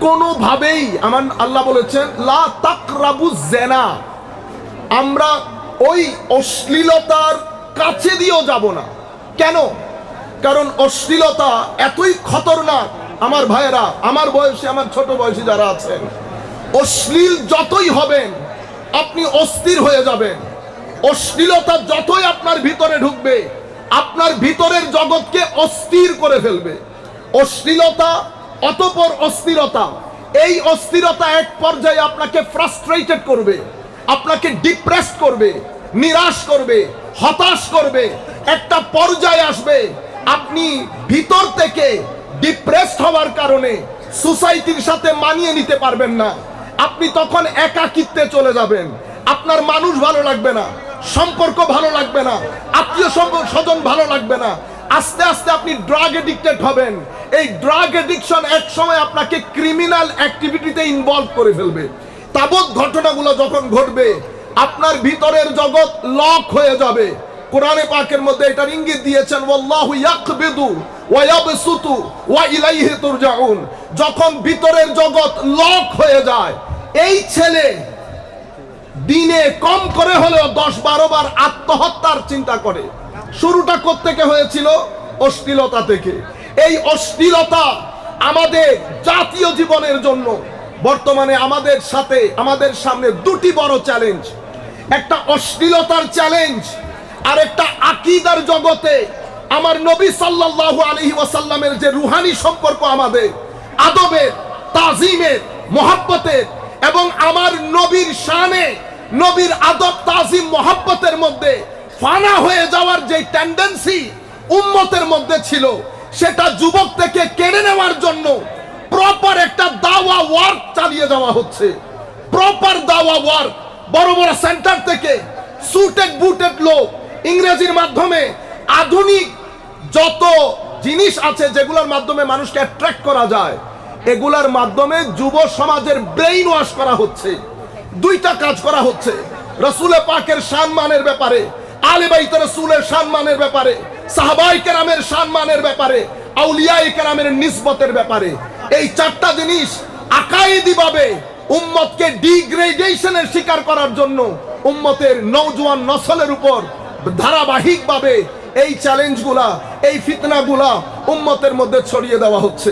কোনোভাবেই আমার আল্লাহ বলেছেন, লা তাকরাবু জেনা আমরা ওই অশ্লীলতার কাছে দিয়েও যাব না। কেন? কারণ অশ্লীলতা এতই খতরনাক আমার ভাইয়েরা, আমার বয়সে, আমার ছোট বয়সী যারা আছেন। অশ্লীল যতই হবেন, আপনি অস্থির হয়ে যাবেন। অশ্লীলতা যতই আপনার ভিতরে ঢুকবে, আপনার ভিতরের জগৎকে অস্থির করে ফেলবে। অশ্লীলতা অতপর অস্থিরতা। এই অস্থিরতা এক পর্যায়ে আপনাকে ফ্রাস্ট্রেটেড করবে, আপনাকে ডিপ্রেস করবে, নিরাশ করবে, হতাশ করবে। একটা পর্যায়ে আসবে, আপনি ভিতর থেকে ডিপ্রেসড হওয়ার কারণে সোসাইটির সাথে মানিয়ে নিতে পারবেন না। আপনি তখন একাকিত্বে চলে যাবেন। আপনার মানুষ ভালো লাগবে না, সম্পর্ক ভালো লাগবে না, আত্মীয় স্বজন ভালো লাগবে না আস্তে আস্তে আপনি ড্রাগ এডিক্টেড হবেন। এই ড্রাগ এডিকশন এক সময় আপনাকে ক্রিমিনাল অ্যাক্টিভিটিতে ইনভলভ করে ফেলবে। তাবৎ ঘটনাগুলো যখন ঘটবে, আপনার ভিতরের জগৎ লক হয়ে যাবে। কোরআনে পাকের মধ্যে এটার ইঙ্গিত দিয়েছেন, ওয়াল্লাহু ইয়াকবিদু ওয়া ইয়াবসুতু ওয়া ইলাইহি তুরজাউন। যখন ভিতরের জগৎ লক হয়ে যায়, এই ছেলে দিনে কম করে হলেও দশ বারো বার আত্মহত্যার চিন্তা করে। শুরুটা থেকে হয়েছিল? অশ্লীলতা থেকে। এই অশ্লীলতা আমাদের জাতীয় জীবনের জন্য, বর্তমানে আমাদের সাথে, আমাদের সামনে দুটি বড় চ্যালেঞ্জ একটা অশ্লীলতার চ্যালেঞ্জ আর একটা আকিদার জগতে। আমার নবী সাল্লাল্লাহু আলাইহি ওয়াসাল্লামের যে রুহানি সম্পর্ক আমাদের, আদবের, তাজিমের, মোহাব্বতের এবং আমার নবীর শানে, নবীর আদব, তাজিম, মোহাব্বতের মধ্যে ফানা হয়ে যাওয়ার যে টেন্ডেন্সি উম্মতের মধ্যে ছিল, সেটা যুবক থেকে কেড়ে নেওয়ার জন্য প্রপার একটা দাওয়া ওয়ার্ক চালিয়ে যাওয়া হচ্ছে। প্রপার দাওয়া ওয়ার্ক বড় বড় সেন্টার থেকে সুটেড বুটেড লোক, ইংরেজির মাধ্যমে আধুনিক যত জিনিস আছে যেগুলোর মাধ্যমে মানুষকে অ্যাট্রাক্ট করা যায় এগুলার মাধ্যমে যুব সমাজের ব্রেইন ওয়াশ করা হচ্ছে। দুইটা কাজ করা হচ্ছে। রসুলে পাকের সম্মানের ব্যাপারে, আলে বাইতে রসুলের সম্মানের ব্যাপারে, সাহাবাই কেরামের সম্মানের ব্যাপারে, আউলিয়াই কেরামের নিসবতের ব্যাপারে। এই চারটা জিনিস আকাইদি ভাবে উম্মতকে ডিগ্রেডেশনের শিকার করার জন্য উম্মতের নৌজওয়ান নসলের উপর ধারাবাহিকভাবে এই চ্যালেঞ্জগুলা এই ফিতনাগুলা উম্মতের মধ্যে ছড়িয়ে দেওয়া হচ্ছে।